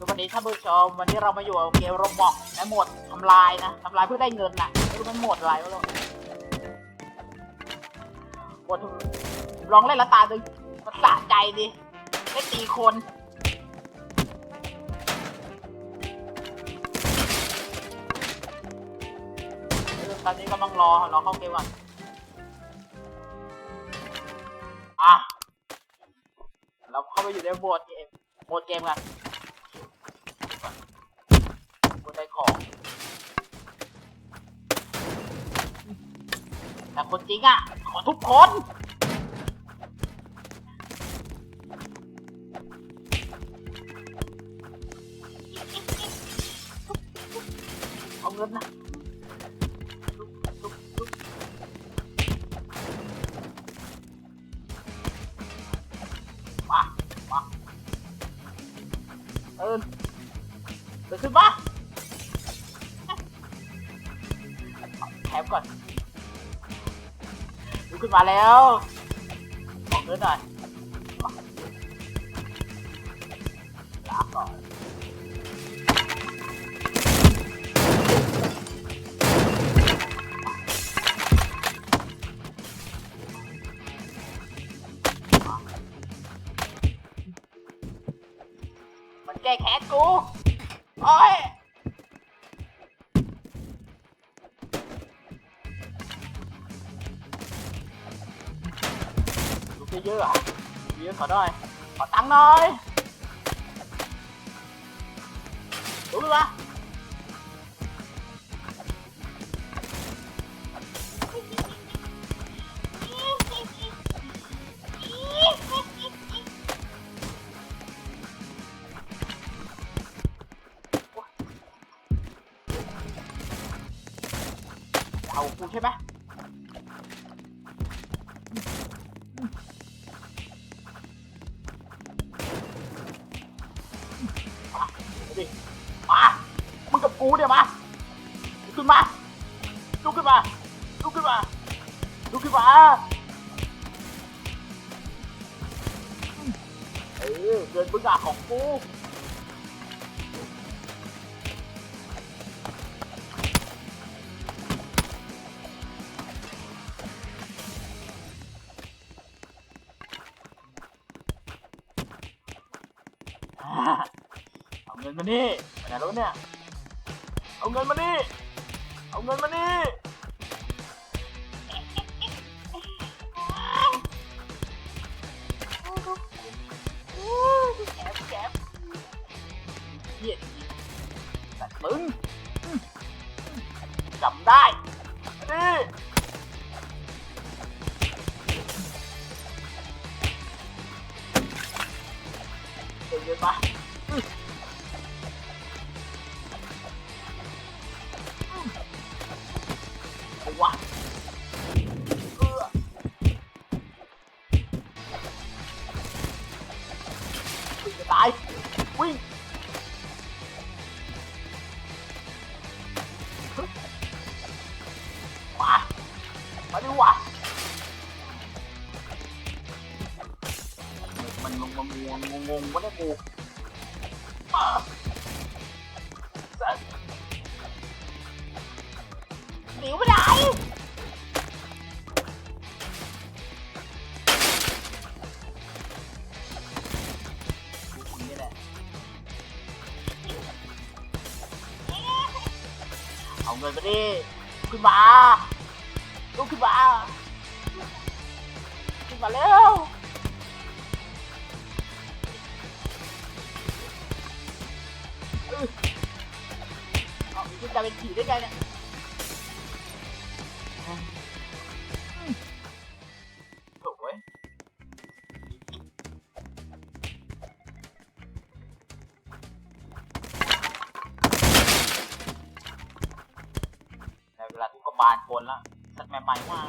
คือวันนี้ท่านผู้ชมวันนี้เรามาอยู่กับเกมโรบอกในโหมดทำลายนะทำลายเพื่อได้เงินน่ะไม่รู้มันหมดอะไรไม่รู้โหมดลองเล่นละตาดึงมันสะใจดิได้ตีคนตอนนี้กำลังรอรอเข้าเกมก่อนอะเราเข้าไปอยู่ในโหมดเกมโหมดเกมกัน บนได้ ของแต่คนจริงอะ ขอทุกคน ขึ้นมาแล้วขอเงินหน่อยลาก่อนมันแก้แค้นกู โอ้ย เยอะๆอะเยอะขอหน่อย ขอตังค์หน่อยรู้ไหมวะเอากูใช่ไหม ดิมามึงกับกูเนี่ยมาลุกขึ้นมาลุกขึ้นมาลุกขึ้นมาลุกขึ้นมาเออเกินมึงอะของกู นี่ไปไหนแล้วเนี่ย เอาเงินมานี่ เอาเงินมานี่แกบแกบเหี้ยแต่มึงจำได้นี่ มันงงงงงงงวะเนี่ยกูหนีไม่ได้กูนี่แหละเอาเงินมาดิขึ้นมาลุกขึ้นมาขึ้นมาเร็วาขึ้นจะเป็นผีได้ไงเนี่ยโถ่เว้ยในเวลาที่ก็บานคนแล้วสัตว์ใหม่ๆมา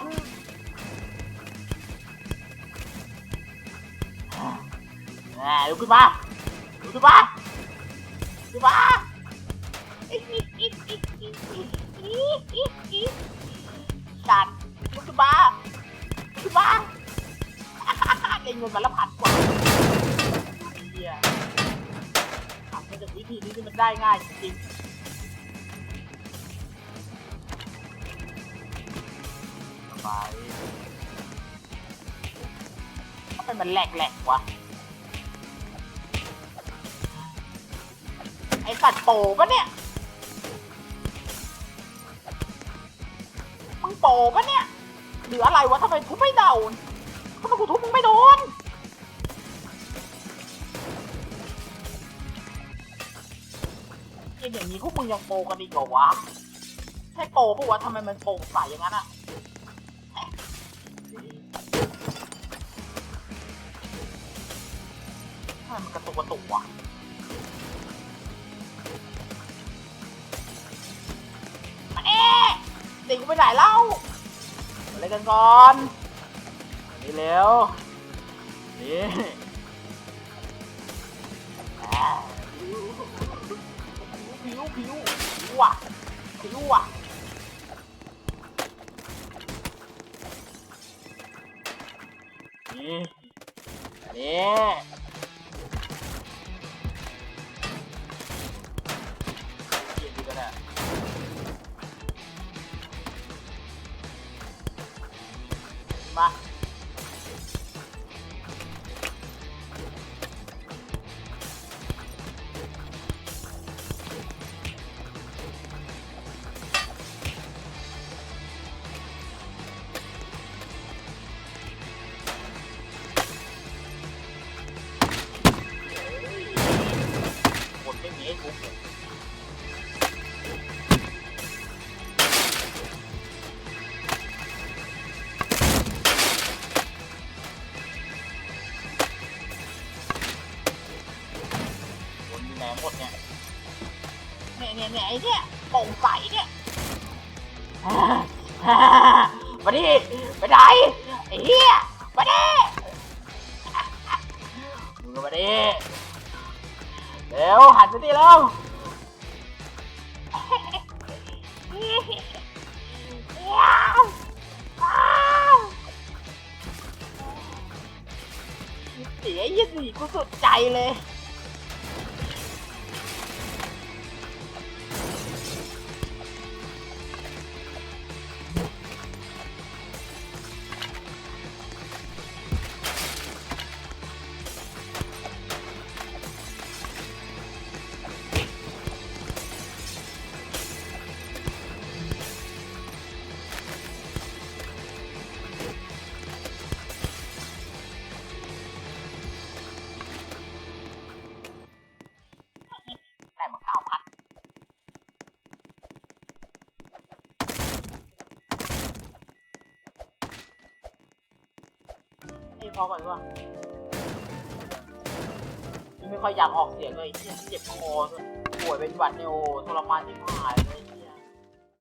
นลุกขึ้นมาลุกขึ้นมาลุกขึ้นมาจัดลุกขึ้นมาลุกขึ้นมาเก่งเงินมาละพันกว่าเฮียทำให้จากวิธีนี้มันได้ง่ายจริง ๆสบายทำไมมันแหลกๆวะ ไอสัตว์โปปะเนี่ย มึงโปปะเนี่ย หรืออะไรวะทำไมทุบไม่โดนทำไมกูทุบมึงไม่โดนเกมอย่างนี้พวกมึงยังโปกันอีกเหรอวะ ใช่โปปะวะทำไมมันโปใสอย่างนั้นอะ มันกระตุกกระตุกวะเอ๊ะเด็กกูไปไหนเล่ามาเล่นกันก่อนนี่เร็วนี่ผิวผิวผิวว่ะผิวอะนี่นี่ ม หนหมดเนี่ยเนี่ยเนี่ยเนี่ยไอ้เนี่ยโปร่งใสเนี่ยมาดิไปไหนไอ้เหี้ยมาดิมึงก็มาดิเร็วหันไปดิเร็วเสียยี่สี่กูสุดใจเลย ไม่พอก่อนดีกว่าไม่ค่อยอยากออกเสียงเลยเจ็บเจ็บคอด้วยป่วยเป็นหวัดเนี่ยโอ้ทรมานที่หาย